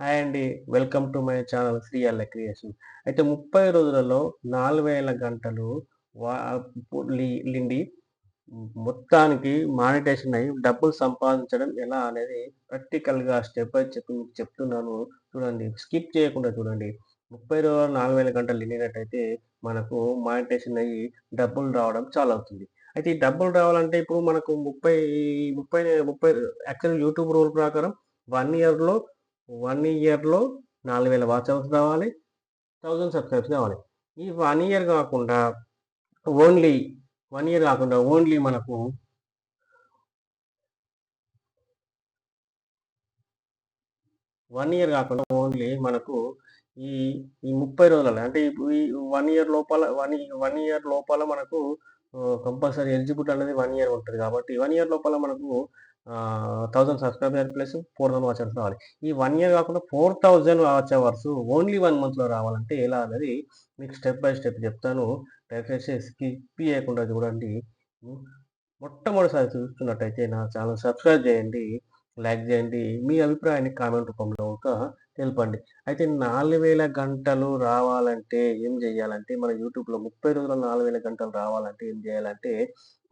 Hi అండి. Welcome to my channel Sri creation. అయితే ముప్పై రోజులలో నాలుగు వేల గంటలు వా లిండి మొత్తానికి మానిటేషన్ అయ్యి డబ్బులు సంపాదించడం ఎలా అనేది ప్రాక్టికల్గా స్టెప్ బై స్టెప్ మీకు చెప్తున్నాను. చూడండి. స్కిప్ చేయకుండా చూడండి. ముప్పై రోజులు నాలుగు వేల గంటలు నిండినట్టయితే మనకు మానిటేషన్ అయ్యి డబ్బులు రావడం చాలా అవుతుంది. అయితే ఈ డబ్బులు రావాలంటే ఇప్పుడు మనకు ముప్పై ముప్పై ముప్పై యాక్చువల్ యూట్యూబ్ రూల్ ప్రకారం వన్ ఇయర్లో వన్ ఇయర్లో నాలుగు వేల వాచ్ అవర్స్ కావాలి థౌజండ్ సబ్స్క్రైబ్స్ కావాలి. ఈ వన్ ఇయర్ కాకుండా ఓన్లీ వన్ ఇయర్ కాకుండా ఓన్లీ మనకు వన్ ఇయర్ కాకుండా ఓన్లీ మనకు ఈ ఈ ముప్పై రోజులలో అంటే ఈ వన్ ఇయర్ లోపల వన్ వన్ ఇయర్ లోపల మనకు కంపల్సరీ ఎలిజిబుల్ అనేది వన్ ఇయర్ ఉంటుంది కాబట్టి వన్ ఇయర్ లోపల మనకు thousand subscriber plus four thousand watch hours రావాలి. ఈ వన్ ఇయర్ కాకుండా four thousand watch hours only one మంత్లో రావాలంటే ఎలా అనేది మీకు స్టెప్ బై స్టెప్ చెప్తాను. దయచేసి స్కిప్ చేయకుండా చూడండి. మొట్టమొదటిసారి చూస్తున్నట్టయితే నా ఛానల్ సబ్స్క్రైబ్ చేయండి లైక్ చేయండి మీ అభిప్రాయాన్ని కామెంట్ రూపంలో ఒక తెలపండి. అయితే నాలుగు వేల గంటలు రావాలంటే ఏం చేయాలంటే మన యూట్యూబ్లో ముప్పై రోజుల నాలుగు వేల గంటలు రావాలంటే ఏం చేయాలంటే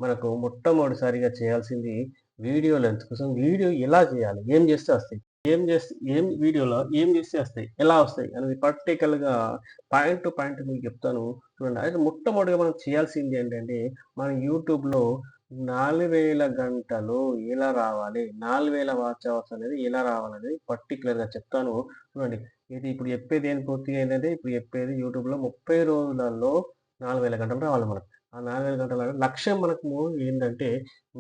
మనకు మొట్టమొదటిసారిగా చేయాల్సింది వీడియో లెంత్ కోసం వీడియో ఎలా చేయాలి? ఏం చేస్తే వస్తాయి? ఏం చేస్తే ఏం వీడియోలో ఏం చేస్తే వస్తాయి? ఎలా వస్తాయి? అనేది పర్టికల్గా పాయింట్ టు పాయింట్ మీకు చెప్తాను. చూడండి అయితే మొట్టమొదటిగా మనం చేయాల్సింది ఏంటంటే మన యూట్యూబ్లో నాలుగు వేల గంటలు ఎలా రావాలి? నాలుగు వేల వాచ్ అవర్స్ అనేది ఎలా రావాలనేది పర్టికులర్గా చెప్తాను. చూడండి ఇది ఇప్పుడు చెప్పేది ఏం పూర్తిగా ఏంటంటే ఇప్పుడు చెప్పేది యూట్యూబ్లో ముప్పై రోజులలో నాలుగు వేల గంటలు రావాలి మనకు. ఆ నాలుగు వేల గంటల లక్ష్యం మనకు ఏంటంటే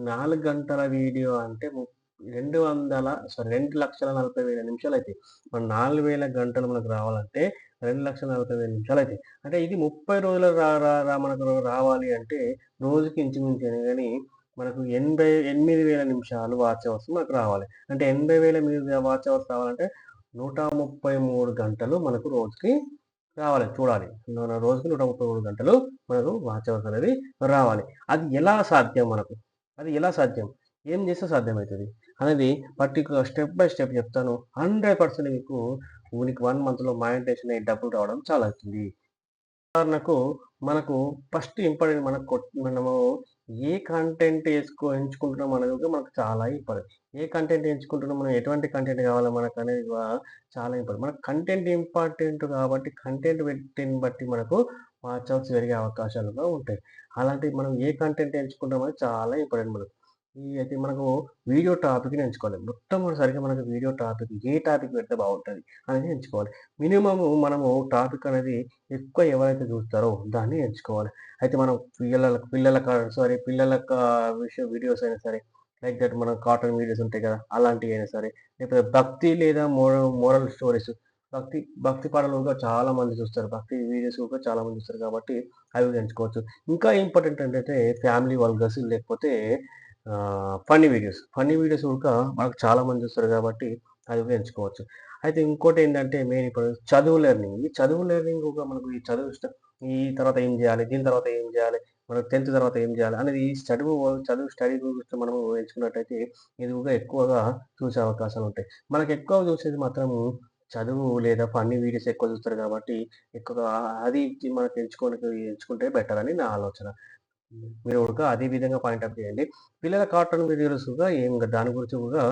నాలుగు గంటల వీడియో అంటే ము- రెండు వందల సారీ రెండు లక్షల నలభై వేల నిమిషాలు అయితే మన నాలుగు వేల గంటలు మనకు రావాలంటే రెండు లక్షల నలభై వేల నిమిషాలు అవుతాయి అంటే ఇది ముప్పై రోజులు రా రా రా మనకు రావాలి అంటే రోజుకి ఇంచుమించు కానీ మనకు ఎనభై ఎనిమిది వేల నిమిషాలు వాచ్ అవర్స్ మనకు రావాలి. అంటే ఎనభై వేల మీద వాచ్ అవర్స్ రావాలంటే నూట ముప్పై మూడు గంటలు మనకు రోజుకి రావాలి. చూడాలి. మన రోజుకి నూట ముప్పై మూడు గంటలు మనకు వాచవర్స్ అనేది రావాలి. అది ఎలా సాధ్యం మనకు? అది ఎలా సాధ్యం? ఏం చేస్తే సాధ్యమవుతుంది? అనేది పర్టికులర్ స్టెప్ బై స్టెప్ చెప్తాను. హండ్రెడ్ పర్సెంట్ మీకు మీకు వన్ మంత్లో మానిటేషన్ అయ్యి డబ్బులు రావడం చాలా అవుతుంది ఉదాహరణకు మనకు ఫస్ట్ ఇంపార్టెంట్ మనకు మనము ఏ కంటెంట్ వేసుకో ఎంచుకుంటున్నాం అనేది మనకు చాలా ఇంపార్టెంట్ ఏ కంటెంట్ ఎంచుకుంటున్నాం? మనం ఎటువంటి కంటెంట్ కావాలి? మనకు అనేది చాలా ఇంపార్టెంట్ మనకు కంటెంట్ ఇంపార్టెంట్ కాబట్టి కంటెంట్ పెట్టిని బట్టి మనకు వాచ్ జరిగే పెరిగే అవకాశాలు కూడా ఉంటాయి. అలాంటి మనం ఏ కంటెంట్ ఎంచుకుంటాం అనేది చాలా ఇంపార్టెంట్ మనకు. ఈ అయితే మనకు వీడియో టాపిక్ని ఎంచుకోవాలి. మొట్టమొదటిసారిగా మనకు వీడియో టాపిక్ ఏ టాపిక్ పెడితే బాగుంటుంది అనేది ఎంచుకోవాలి. మినిమం మనము టాపిక్ అనేది ఎక్కువ ఎవరైతే చూస్తారో దాన్ని ఎంచుకోవాలి. అయితే మనం పిల్లలకు పిల్లల సారీ పిల్లల విషయ వీడియోస్ అయినా సరే లైక్ దట్ మనం కాటన్ వీడియోస్ ఉంటాయి కదా అలాంటివి అయినా సరే లేకపోతే భక్తి లేదా మోరల్ మోరల్ స్టోరీస్ భక్తి భక్తి పాటలు కూడా చాలా మంది చూస్తారు. భక్తి వీడియోస్ కూడా చాలా మంది చూస్తారు కాబట్టి అవి ఎంచుకోవచ్చు. ఇంకా ఇంపార్టెంట్ ఏంటంటే ఫ్యామిలీ వర్గర్స్ లేకపోతే ఫన్నీ వీడియోస్. ఫన్నీ వీడియోస్ కూడా మనకు చాలా మంది చూస్తారు కాబట్టి అది కూడా ఎంచుకోవచ్చు. అయితే ఇంకోటి ఏంటంటే మెయిన్ ఇప్పుడు చదువు లెర్నింగ్ ఈ చదువు లెర్నింగ్ కూడా మనకు ఈ చదువు ఇష్టం. ఈ తర్వాత ఏం చేయాలి? దీని తర్వాత ఏం చేయాలి? మనకు టెన్త్ తర్వాత ఏం చేయాలి? అనేది ఈ చదువు చదువు స్టడీ గురించి మనం ఎంచుకున్నట్టయితే ఇది కూడా ఎక్కువగా చూసే అవకాశాలు ఉంటాయి. మనకు ఎక్కువ చూసేది మాత్రము చదువు లేదా ఫన్నీ వీడియోస్ ఎక్కువ చూస్తారు కాబట్టి ఎక్కువగా అది మనకు ఎంచుకోవడానికి ఎంచుకుంటే బెటర్ అని నా ఆలోచన. మీరు కూడా అదే విధంగా పాయింట్అప్ చేయండి. పిల్లల కార్టూన్ వీడియోస్ కూడా ఏం దాని గురించి కూడా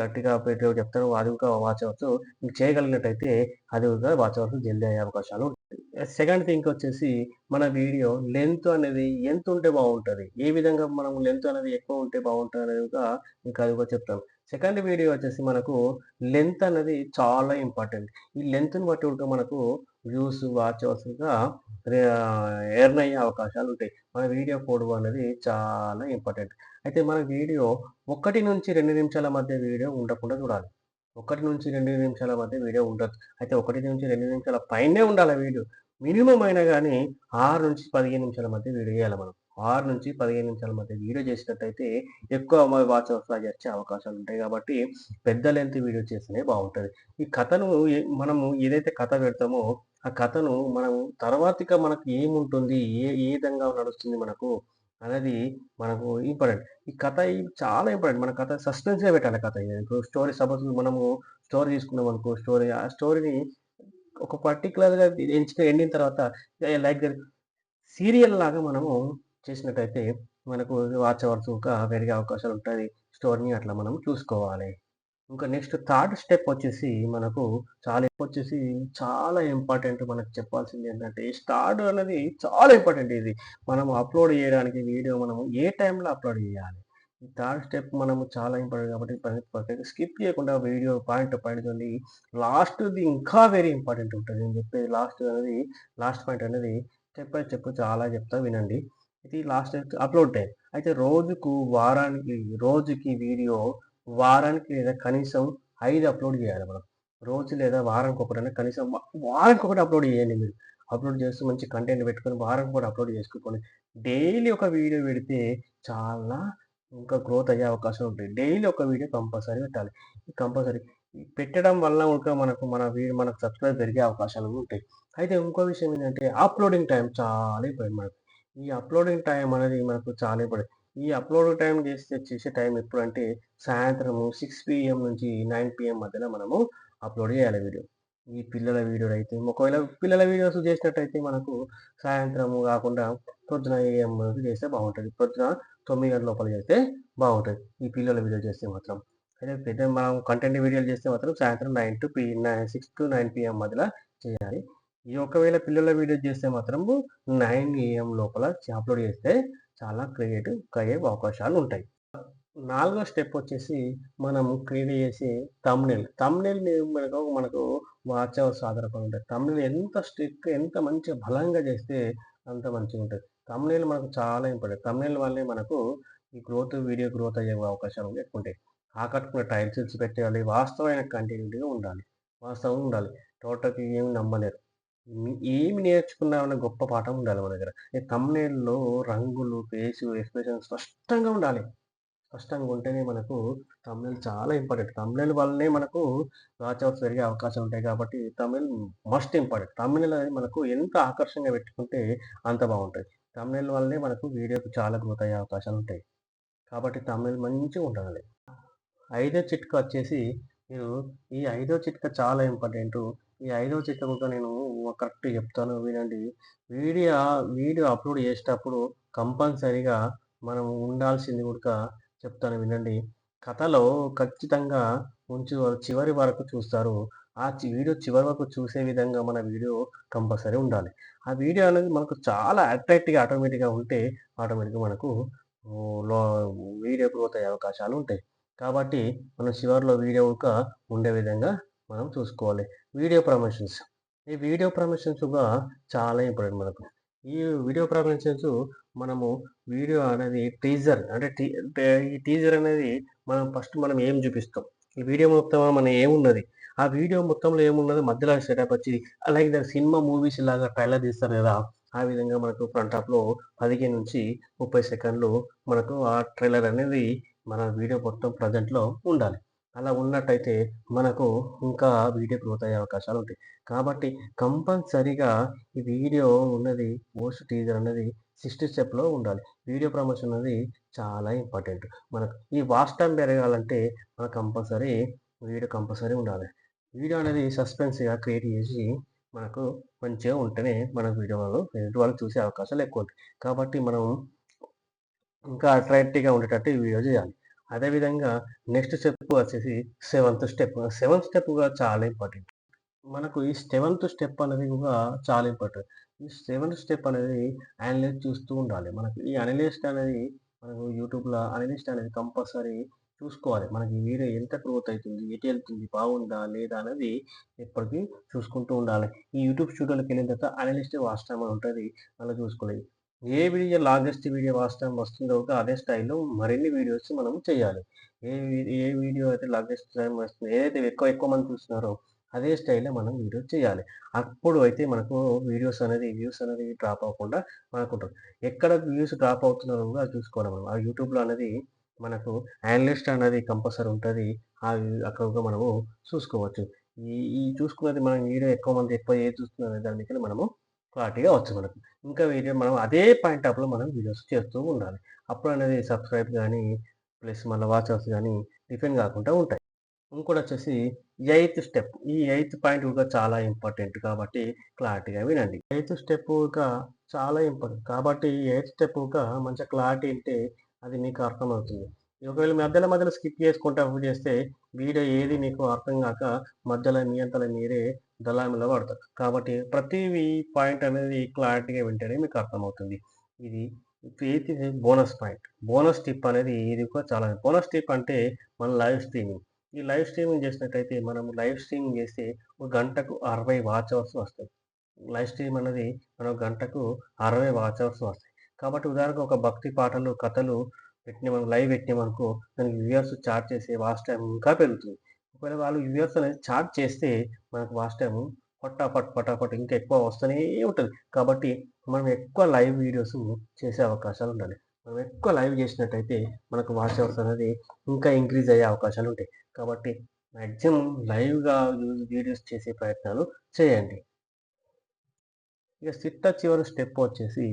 గట్టిగా పెట్టి చెప్తారు. అది కూడా వాచ్ అవర్స్ మీకు చేయగలిగినట్టయితే అది కూడా వాచ్ అవ్వచ్చు జల్దీ అయ్యే అవకాశాలు ఉంటాయి. సెకండ్ థింగ్ వచ్చేసి మన వీడియో లెంత్ అనేది ఎంత ఉంటే బాగుంటుంది. ఏ విధంగా మనం లెంత్ అనేది ఎక్కువ ఉంటే బాగుంటుంది అనేది కూడా మీకు అది కూడా చెప్తాను. సెకండ్ వీడియో వచ్చేసి మనకు లెంత్ అనేది చాలా ఇంపార్టెంట్. ఈ లెంత్ని బట్టి ఉంటే మనకు వ్యూస్ వాచ్ అవర్స్గా ఎర్న్ అయ్యే అవకాశాలు ఉంటాయి. మన వీడియో పొడవు అనేది చాలా ఇంపార్టెంట్. అయితే మన వీడియో ఒకటి నుంచి రెండు నిమిషాల మధ్య వీడియో ఉండకుండా చూడాలి. ఒకటి నుంచి రెండు నిమిషాల మధ్య వీడియో ఉండదు అయితే ఒకటి నుంచి రెండు నిమిషాల పైనే ఉండాలి వీడియో. మినిమం అయినా కానీ ఆరు నుంచి పదిహేను నిమిషాల మధ్య వీడియో చేయాలి మనం. ఆరు నుంచి పదిహేను నిమిషాల మధ్య వీడియో చేసినట్టయితే ఎక్కువ వాచ్ అవర్స్ వచ్చే అవకాశాలు ఉంటాయి కాబట్టి పెద్ద లెంత్ వీడియో చేస్తేనే బాగుంటుంది ఈ కథను మనము ఏదైతే కథ పెడతామో ఆ కథను మనం తర్వాతిగా మనకు ఏముంటుంది ఏ ఏ విధంగా నడుస్తుంది మనకు అనేది మనకు ఇంపార్టెంట్. ఈ కథ చాలా ఇంపార్టెంట్. మన కథ సస్పెన్స్‌గా పెట్టాలి కథ. ఇప్పుడు స్టోరీ సపోజ్ మనము స్టోరీ తీసుకున్నామనుకో స్టోరీ ఆ స్టోరీని ఒక పర్టిక్యులర్‌గా ఎంచుకుని ఎండిన తర్వాత లైక్ సీరియల్ లాగా మనము చేసినట్టయితే మనకు వాచ్ అవర్స్ ఇంకా పెరిగే అవకాశాలు ఉంటుంది స్టోర్ని అట్లా మనం చూసుకోవాలి. ఇంకా నెక్స్ట్ థర్డ్ స్టెప్ వచ్చేసి మనకు చాలా వచ్చేసి చాలా ఇంపార్టెంట్ మనకు చెప్పాల్సింది ఏంటంటే స్టార్ట్ అనేది చాలా ఇంపార్టెంట్ ఇది. మనం అప్‌లోడ్ చేయడానికి వీడియో మనము ఏ టైంలో అప్‌లోడ్ చేయాలి. ఈ థర్డ్ స్టెప్ మనము చాలా ఇంపార్టెంట్ కాబట్టి ప్రతి స్కిప్ చేయకుండా వీడియో పాయింట్ పాయింట్ ఉంది లాస్ట్‌ది ఇంకా వెరీ ఇంపార్టెంట్ ఉంటుంది నేను చెప్పేది లాస్ట్ అనేది లాస్ట్ పాయింట్ అనేది స్టెప్ బై స్టెప్ చాలా చెప్తా వినండి. ఇది లాస్ట్ అప్‌లోడ్ టైం. అయితే రోజుకు, వారానికి, రోజుకి వీడియో వారానికి లేదా కనీసం ఐదు అప్‌లోడ్ చేయాలి మనం. రోజు లేదా వారానికి ఒకటైనా కనీసం వారానికి ఒకటి అప్‌లోడ్ చేయండి మీరు. అప్‌లోడ్ చేస్తూ మంచి కంటెంట్ పెట్టుకొని వారానికి ఒకటి అప్‌లోడ్ చేసుకోండి. డైలీ ఒక వీడియో పెడితే చాలా ఇంకా గ్రోత్ అయ్యే అవకాశం ఉంటుంది డైలీ ఒక వీడియో కంపల్సరీ పెట్టాలి. కంపల్సరీ పెట్టడం వల్ల ఇంకా మనకు మన వీడియో మనకు సబ్స్క్రైబ్ పెరిగే అవకాశాలు ఉంటాయి. అయితే ఇంకో విషయం ఏంటంటే అప్‌లోడింగ్ టైం చాలా ఇంపార్టెంట్ మనకు. ఈ అప్‌లోడింగ్ టైం అనేది మనకు చాలా ఇంపార్టెంట్. ఈ అప్‌లోడ్ టైం చేస్తే చేసే టైం ఎప్పుడంటే సాయంత్రము సిక్స్ పీఎం నుంచి నైన్ పిఎం మధ్యలో మనము అప్‌లోడ్ చేయాలి వీడియో. ఈ పిల్లల వీడియోలు అయితే ఒకవేళ పిల్లల వీడియోస్ చేసినట్టయితే మనకు సాయంత్రము కాకుండా పొద్దున ఏఎం వరకు చేస్తే బాగుంటుంది పొద్దున తొమ్మిది గంటల లోపల చేస్తే బాగుంటుంది ఈ పిల్లల వీడియో చేస్తే మాత్రం. అయితే పెద్ద మనం కంటెంట్ వీడియోలు చేస్తే మాత్రం సాయంత్రం nine to P six to nine PM మధ్యలో చేయాలి. ఈ ఒకవేళ పిల్లల వీడియో చేస్తే మాత్రము నైన్ ఏఎం లోపల అప్‌లోడ్ చేస్తే చాలా క్రియేటివ్ అయ్యే అవకాశాలు ఉంటాయి. నాలుగో స్టెప్ వచ్చేసి మనం క్రియేట్ చేసే థంబ్‌నెయిల్. థంబ్‌నెయిల్‌ని మనకు మనకు వాచ్ అవర్స్ ఆధారపడి ఉంటాయి. థంబ్‌నెయిల్ ఎంత స్ట్రిక్ ఎంత మంచిగా బలంగా చేస్తే అంత మంచిగా ఉంటుంది థంబ్‌నెయిల్ మనకు చాలా ఇంపార్టెంట్. థంబ్‌నెయిల్ వల్లే మనకు ఈ గ్రోత్ వీడియో గ్రోత్ అయ్యే అవకాశాలు ఎక్కువ ఉంటాయి ఆకట్టుకునే టైల్స్ పెట్టాలి. వాస్తవమైన కంటెంట్‌గా ఉండాలి. వాస్తవంగా ఉండాలి. టోటల్‌గా ఏమి నమ్మలేరు. ఏమి నేర్చుకున్నామనే గొప్ప పాఠం ఉండాలి మన దగ్గర. ఈ తమ్నేల్లో రంగులు, ఫేస్ ఎక్స్‌ప్రెషన్ స్పష్టంగా ఉండాలి. స్పష్టంగా ఉంటేనే మనకు తమిళ చాలా ఇంపార్టెంట్. తమిళ వల్లనే మనకు వాచ్ జరిగే పెరిగే అవకాశం ఉంటాయి కాబట్టి తమిళ్ మస్ట్ ఇంపార్టెంట్. తమిళ అనేది మనకు ఎంత ఆకర్షంగా పెట్టుకుంటే అంత బాగుంటుంది తమిళ వల్లనే మనకు వీడియోకి చాలా గ్రోత్ అయ్యే అవకాశాలు ఉంటాయి. కాబట్టి తమిళ్ మంచిగా ఉండాలి. ఐదో చిట్కా వచ్చేసి మీరు ఈ ఐదో చిట్కా చాలా ఇంపార్టెంట్ ఈ ఐదో చిట్ట కూడా నేను కరెక్ట్‌గా చెప్తాను వినండి. వీడియో వీడియో అప్‌లోడ్ చేసేటప్పుడు కంపల్సరీగా మనం ఉండాల్సింది కూడా చెప్తాను వినండి. కథలో ఖచ్చితంగా ఉంచి చివరి వరకు చూస్తారు. ఆ వీడియో చివరి వరకు చూసే విధంగా మన వీడియో కంపల్సరీ ఉండాలి. ఆ వీడియో అనేది మనకు చాలా అట్రాక్టివ్‌గా ఆటోమేటిక్‌గా ఉంటే ఆటోమేటిక్‌గా మనకు లో వీడియో గ్రోత్ అయ్యే అవకాశాలు ఉంటాయి. కాబట్టి మనం చివరిలో వీడియో ఒక ఉండే విధంగా మనం చూసుకోవాలి. Video promotions. ఈ వీడియో ప్రమోషన్స్ కూడా చాలా ఇంపార్టెంట్ మనకు. ఈ వీడియో ప్రమోషన్స్ మనము వీడియో అనేది టీజర్ అంటే టీ ఈ టీజర్ అనేది మనం ఫస్ట్ మనం ఏం చూపిస్తాం. ఈ వీడియో మొత్తం మన ఏమున్నది. ఆ వీడియో మొత్తంలో ఏమున్నది మధ్యలో సెటప్ వచ్చి అలాగే దాని సినిమా మూవీస్ లాగా ట్రైలర్ తీస్తారు కదా! ఆ విధంగా మనకు ఫ్రంట్ టాప్లో పదిహేను నుంచి ముప్పై సెకండ్లు మనకు ఆ ట్రైలర్ అనేది మన వీడియో మొత్తం ప్రెజెంట్‌లో ఉండాలి. అలా ఉన్నట్టయితే మనకు ఇంకా వీడియో గ్రోత్ అయ్యే అవకాశాలు ఉంటాయి. కాబట్టి కంపల్సరీగా ఈ వీడియో ఉన్నది పోస్ట్ టీజర్ అనేది 60 స్టెప్‌లో ఉండాలి. వీడియో ప్రమోషన్ అనేది చాలా ఇంపార్టెంట్. మనకు ఈ వాచ్ టైమ్ పెరగాలంటే మనకు కంపల్సరీ వీడియో కంపల్సరీ ఉండాలి. వీడియో అనేది సస్పెన్స్‌గా క్రియేట్ చేసి మనకు మంచిగా ఉంటేనే మన వీడియోలు ఎదుటి వాళ్ళు చూసే అవకాశాలు ఎక్కువ ఉంటాయి కాబట్టి మనం ఇంకా అట్రాక్టివ్‌గా ఉండేటట్టు ఈ వీడియో చేయాలి. అదేవిధంగా నెక్స్ట్ స్టెప్ వచ్చేసి సెవెంత్ స్టెప్. సెవెంత్ స్టెప్ కూడా చాలా ఇంపార్టెంట్. మనకు ఈ సెవెంత్ స్టెప్ అనేది కూడా చాలా ఇంపార్టెంట్. ఈ సెవెంత్ స్టెప్ అనేది అనలైజ్ చూస్తూ ఉండాలి. మనకి ఈ అనలిస్ట్ అనేది మనకు యూట్యూబ్‌లో అనలిస్ట్ అనేది కంపల్సరీ చూసుకోవాలి. మనకి వీడియో ఎంత గ్రోత్ అవుతుంది ఎటు వెళ్తుంది, బాగుందా లేదా అనేది ఎప్పటికీ చూసుకుంటూ ఉండాలి. ఈ యూట్యూబ్ స్టూడియోలోకెళ్ళిన తర్వాత అనలిస్ట్ వాస్తవం ఉంటుంది అలా చూసుకోలేదు ఏ video longest video watch time వస్తుందో అదే స్టైల్‌లో మరిన్ని వీడియోస్ మనం చేయాలి. ఏ ఏ వీడియో అయితే లాంగెస్ట్ టైమ్ వస్తుందో ఏదైతే ఎక్కువ ఎక్కువ మంది చూస్తున్నారో అదే స్టైల్‌లో మనం వీడియో చేయాలి. అప్పుడు అయితే మనకు వీడియోస్ అనేది వ్యూస్ అనేది డ్రాప్ అవ్వకుండా మనకుంటది. ఎక్కడ వ్యూస్ డ్రాప్ అవుతున్నారో కూడా చూసుకోవాలి మనం. ఆ యూట్యూబ్‌లో అనేది మనకు అనలిస్ట్ అనేది కంపల్సరీ ఉంటుంది అవి అక్కడ కూడా మనము చూసుకోవచ్చు. ఈ ఈ చూసుకున్నది మనం వీడియో ఎక్కువ మంది ఎక్కువ ఏది చూస్తున్నారు దానికెళ్ళి మనము క్లారిటీగా వచ్చు మనకు. ఇంకా వీడియో మనం అదే పాయింట్ ఆఫ్లో మనం వీడియోస్ చేస్తూ ఉండాలి. అప్పుడు అనేది సబ్స్క్రైబ్ కానీ ప్లస్ మళ్ళీ వాచర్స్ కానీ డిఫెండ్ కాకుండా ఉంటాయి. ఇంకోటి వచ్చేసి ఎయిత్ స్టెప్. ఈ ఎయిత్ పాయింట్ కూడా చాలా ఇంపార్టెంట్ కాబట్టి క్లారిటీగా వినండి. ఎయిత్ స్టెప్ కూడా చాలా ఇంపార్టెంట్. కాబట్టి ఎయిత్ స్టెప్ కూడా మంచి క్లారిటీ ఉంటే అది మీకు అర్థమవుతుంది. ఒకవేళ మధ్యలో మధ్యలో స్కిప్ చేసుకుంటా చేస్తే వీడియో ఏది మీకు అర్థం కాక మధ్యలో మీ అంతలో మీరే దళామిలో పడతారు కాబట్టి ప్రతి పాయింట్ అనేది క్లారిటీగా వింటేనే మీకు అర్థమవుతుంది. ఇది ఇది బోనస్ పాయింట్. బోనస్ టిప్ అనేది ఇది కూడా చాలా బోనస్ టిప్ అంటే మన లైవ్ స్ట్రీమింగ్. ఈ లైవ్ స్ట్రీమింగ్ చేసినట్టయితే మనం లైవ్ స్ట్రీమింగ్ చేస్తే ఒక గంటకు అరవై వాచ్ అవర్స్ వస్తాయి. లైవ్ స్ట్రీమ్ అనేది మనం గంటకు అరవై వాచ్ అవర్స్ వస్తాయి. కాబట్టి ఉదాహరణకు ఒక భక్తి పాటలు కథలు పెట్టిన మనం లైవ్ పెట్టినామనుకో దానికి వ్యూవర్స్ చార్జ్ చేసే వాచ్ టైం ఇంకా పెరుగుతుంది. ఒకవేళ వాళ్ళు వ్యూవర్స్ అనేది చార్జ్ చేస్తే మనకు వాచ్ టైం పటాపట్ పటాపట్ ఇంకా ఎక్కువ వస్తూనే ఉంటుంది. కాబట్టి మనం ఎక్కువ లైవ్ వీడియోస్ చేసే అవకాశాలు ఉండాలి. మనం ఎక్కువ లైవ్ చేసినట్టయితే మనకు వాచ్ అవర్స్ అనేది ఇంకా ఇంక్రీజ్ అయ్యే అవకాశాలు ఉంటాయి. కాబట్టి మ్యాక్సిమం లైవ్గా వీడియోస్ చేసే ప్రయత్నాలు చేయండి. ఇక సిట్ట చివరి స్టెప్ వచ్చేసి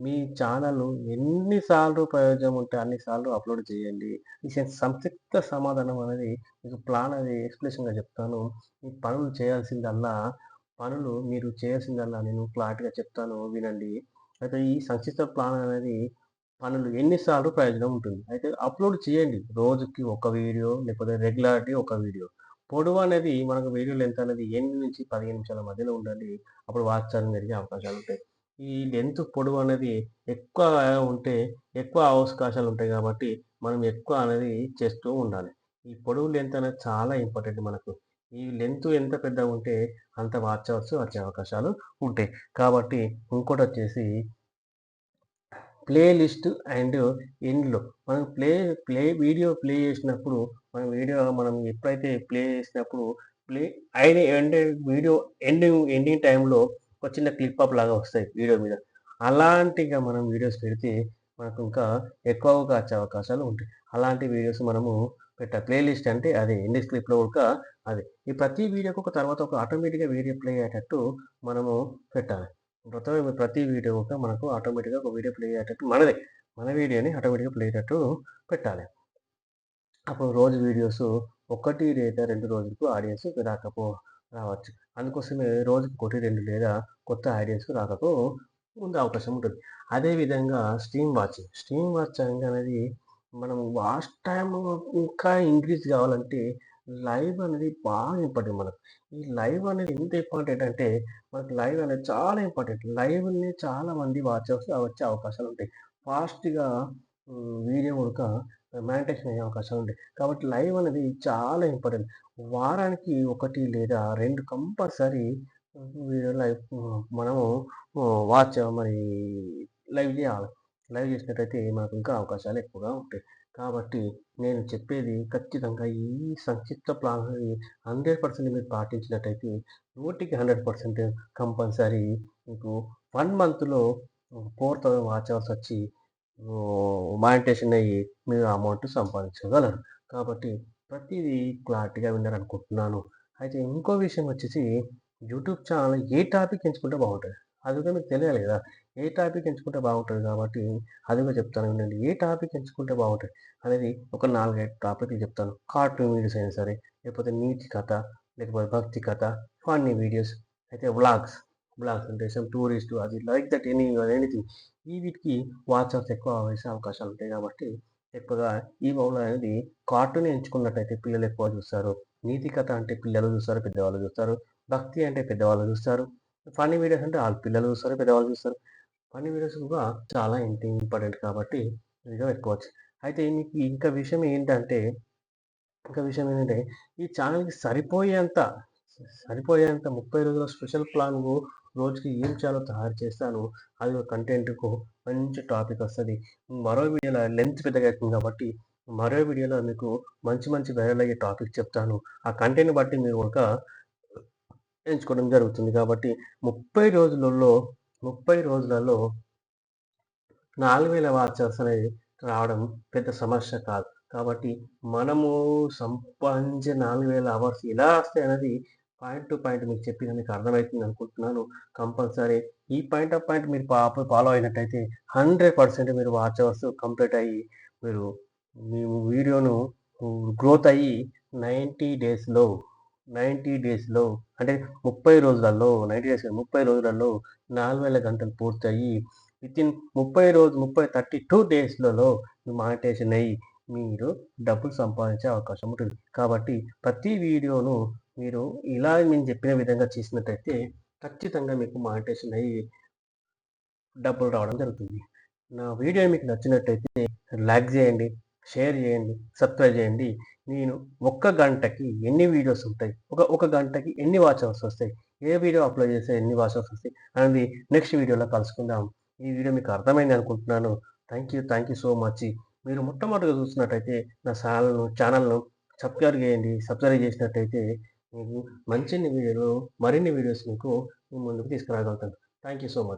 మీ ఛానల్ ఎన్నిసార్లు ప్రయోజనం ఉంటే అన్నిసార్లు అప్లోడ్ చేయండి. ఈ సంక్షిప్త సమాధానం అనేది మీకు ప్లాన్ అది ఎక్స్ప్లెనేషన్గా చెప్తాను. ఈ పనులు చేయాల్సిందల్లా పనులు మీరు చేయాల్సిందల్లా నేను క్లారిటీగా చెప్తాను వినండి. అయితే ఈ సంక్షిప్త ప్లాన్ అనేది పనులు ఎన్నిసార్లు ప్రయోజనం ఉంటుంది? అయితే అప్లోడ్ చేయండి. రోజుకి ఒక వీడియో లేకపోతే రెగ్యులారిటీ ఒక వీడియో. పొడవు అనేది మనకు వీడియో లెంత్ అనేది ఎనిమిది నుంచి పదిహేను నిమిషాల మధ్యలో ఉండాలి. అప్పుడు వాచ్ జరిగే అవకాశాలు ఉంటాయి. ఈ లెంత్ పొడవు అనేది ఎక్కువ ఉంటే ఎక్కువ అవకాశాలు ఉంటాయి కాబట్టి మనం ఎక్కువ అనేది చేస్తూ ఉండాలి. ఈ పొడవు లెంత్ అనేది చాలా ఇంపార్టెంట్ మనకు. ఈ లెంత్ ఎంత పెద్దగా ఉంటే అంత మార్చవచ్చు వచ్చే అవకాశాలు ఉంటాయి. కాబట్టి ఇంకోటి వచ్చేసి ప్లే లిస్ట్ అండ్ ఎండ్లో మనం ప్లే ప్లే వీడియో ప్లే చేసినప్పుడు మనం వీడియో మనం ఎప్పుడైతే ప్లే చేసినప్పుడు ప్లే అయిన ఎండ్ వీడియో ఎండింగ్ ఎండింగ్ టైంలో ఒక చిన్న క్లిప్ అప్ లాగా వస్తాయి వీడియో మీద. అలాంటిగా మనం వీడియోస్ పెడితే మనకు ఇంకా ఎక్కువగా వచ్చే అవకాశాలు ఉంటాయి. అలాంటి వీడియోస్ మనము పెట్టాలి ప్లేలిస్ట్ అంటే అదే ఇండిస్ క్లిప్లో కూడా అది. ఈ ప్రతి వీడియోకి ఒక తర్వాత ఒక ఆటోమేటిక్గా వీడియో ప్లే అయ్యేటట్టు మనము పెట్టాలి. మొత్తం ప్రతి వీడియో ఒక మనకు ఆటోమేటిక్గా ఒక వీడియో ప్లే అయ్యేటట్టు మనదే. మన వీడియోని ఆటోమేటిక్గా ప్లే అయ్యేటట్టు పెట్టాలి. అప్పుడు రోజు వీడియోస్ ఒకటి లేదా రెండు రోజులకు ఆడియన్స్ రాకపో రావచ్చు. అందుకోసమే రోజుకి ఒకటి రెండు లేదా కొత్త ఆడియన్స్ రాకకు ఉండే అవకాశం ఉంటుంది. అదేవిధంగా స్ట్రీమ్ వాచింగ్ స్ట్రీమ్ వాచింగ్ అనేది మనం వాచ్ టైం ఇంకా ఇంక్రీజ్ కావాలంటే లైవ్ అనేది బాగా ఇంపార్టెంట్ మనకు. ఈ లైవ్ అనేది ఎంత ఇంపార్టెంట్ అంటే మనకు లైవ్ అనేది చాలా ఇంపార్టెంట్. లైవ్ని చాలా మంది వాచ్ వచ్చే అవకాశాలు ఉంటాయి. ఫాస్ట్గా వీడియో కూడా మ్యానిటేషన్ అయ్యే అవకాశం ఉంది. కాబట్టి లైవ్ అనేది చాలా ఇంపార్టెంట్. వారానికి ఒకటి లేదా రెండు కంపల్సరీ వీడియో లైవ్ మనము వాచ్ మరి లైవ్ చేయాలి. లైవ్ చేసినట్టయితే మనకు ఇంకా అవకాశాలు ఎక్కువగా ఉంటాయి. కాబట్టి నేను చెప్పేది ఖచ్చితంగా ఈ సంక్షిప్త ప్లాన్ హండ్రెడ్ పర్సెంట్ మీరు పాటించినట్టయితే నూటికి హండ్రెడ్ పర్సెంట్ కంపల్సరీ మీకు వన్ మంత్లో ఫోర్ థౌసండ్ వాచ్ అవర్స్ వచ్చి మానిటేషన్ అయ్యి మీరు అమౌంట్ సంపాదించగలరు కాబట్టి ప్రతిదీ క్లారిటీగా విన్నారనుకుంటున్నాను అయితే ఇంకో విషయం వచ్చేసి యూట్యూబ్ ఛానల్ ఏ టాపిక్ ఎంచుకుంటే బాగుంటుంది అది కూడా మీకు తెలియాలి కదా ఏ టాపిక్ ఎంచుకుంటే బాగుంటుంది కాబట్టి అది కూడా చెప్తాను వినండి ఏ టాపిక్ ఎంచుకుంటే బాగుంటుంది అనేది ఒక నాలుగైదు టాపిక్లు చెప్తాను కార్టూన్ వీడియోస్ అయినా సరే లేకపోతే నీతి కథ లేకపోతే భక్తి కథ ఫన్నీ వీడియోస్ అయితే వ్లాగ్స్ బ్లాక్ అంటే సమ్ టూరిస్ట్ అది లైక్ దట్ ఎనీ ఎనీథింగ్ ఈ వీటికి వాచర్స్ ఎక్కువ వేసే అవకాశాలు ఉంటాయి కాబట్టి ఎక్కువగా ఈ బౌల్ అనేది కార్టూన్ ఎంచుకున్నట్టయితే పిల్లలు ఎక్కువ చూస్తారు. నీతి కథ అంటే పిల్లలు చూస్తారు పెద్దవాళ్ళు చూస్తారు. భక్తి అంటే పెద్దవాళ్ళు చూస్తారు. ఫన్నీ వీడియోస్ అంటే వాళ్ళు పిల్లలు చూస్తారు పెద్దవాళ్ళు చూస్తారు. ఫన్నీ వీడియోస్ కూడా చాలా ఇంపార్టెంట్ కాబట్టి ఇదిగా పెట్టుకోవచ్చు. అయితే మీకు ఇంకా విషయం ఏంటంటే ఇంకా విషయం ఏంటంటే ఈ ఛానల్కి సరిపోయేంత సరిపోయేంత ముప్పై రోజుల స్పెషల్ ప్లాన్ రోజుకి ఏం చేయాలో తయారు చేస్తాను అది ఒక కంటెంట్కు మంచి టాపిక్ వస్తుంది. మరో వీడియోలో లెంత్ పెద్దగా అవుతుంది కాబట్టి మరో వీడియోలో మీకు మంచి మంచి వైరల్ అయ్యే టాపిక్ చెప్తాను. ఆ కంటెంట్ బట్టి మీరు ఒక ఎంచుకోవడం జరుగుతుంది కాబట్టి ముప్పై రోజులలో ముప్పై రోజులలో నాలుగు వేల వాచర్స్ అనేది రావడం పెద్ద సమస్య కాదు. కాబట్టి మనము సంపాదించే నాలుగు వేల అవర్స్ ఎలా వస్తాయి అనేది పాయింట్ టు పాయింట్ మీకు చెప్పిన మీకు అర్థమవుతుంది అనుకుంటున్నాను. కంపల్సరీ ఈ పాయింట్ ఆఫ్ పాయింట్ మీరు ఫాలో అయినట్టయితే హండ్రెడ్ పర్సెంట్ మీరు వాచ్ అవర్స్ కంప్లీట్ అయ్యి మీరు మీ వీడియోను గ్రోత్ అయ్యి నైంటీ డేస్లో నైంటీ డేస్లో అంటే ముప్పై రోజులలో నైంటీ డేస్ ముప్పై రోజులలో నాలుగు వేల గంటలు పూర్తయ్యి విత్ ఇన్ ముప్పై రోజు ముప్పై థర్టీ టూ డేస్లలో మానిటేషన్ అయ్యి మీరు డబ్బులు సంపాదించే అవకాశం ఉంటుంది. కాబట్టి ప్రతి వీడియోను మీరు ఇలా నేను చెప్పిన విధంగా చేసినట్టయితే ఖచ్చితంగా మీకు మానిటేషన్ అయ్యి డబ్బులు రావడం జరుగుతుంది. నా వీడియో మీకు నచ్చినట్టయితే లైక్ చేయండి షేర్ చేయండి సబ్స్క్రైబ్ చేయండి. నేను ఒక్క గంటకి ఎన్ని వీడియోస్ ఉంటాయి? ఒక ఒక గంటకి ఎన్ని వాచ్ అవర్స్ వస్తాయి? ఏ వీడియో అప్లోడ్ చేస్తే ఎన్ని వాచ్ అవర్స్ వస్తాయి? అనేది నెక్స్ట్ వీడియోలో కలుసుకుందాం. ఈ వీడియో మీకు అర్థమైంది అనుకుంటున్నాను. Thank you thank you so much మీరు మొట్టమొదటిగా చూసినట్టయితే నా ఛానల్ను ఛానల్ను సబ్స్క్రైబ్ చేయండి. సబ్స్క్రైబ్ చేసినట్టయితే మీకు మంచి వీడియోలు మరిన్ని వీడియోస్ మీకు ముందుకు తీసుకురాగలుగుతాను. Thank you so much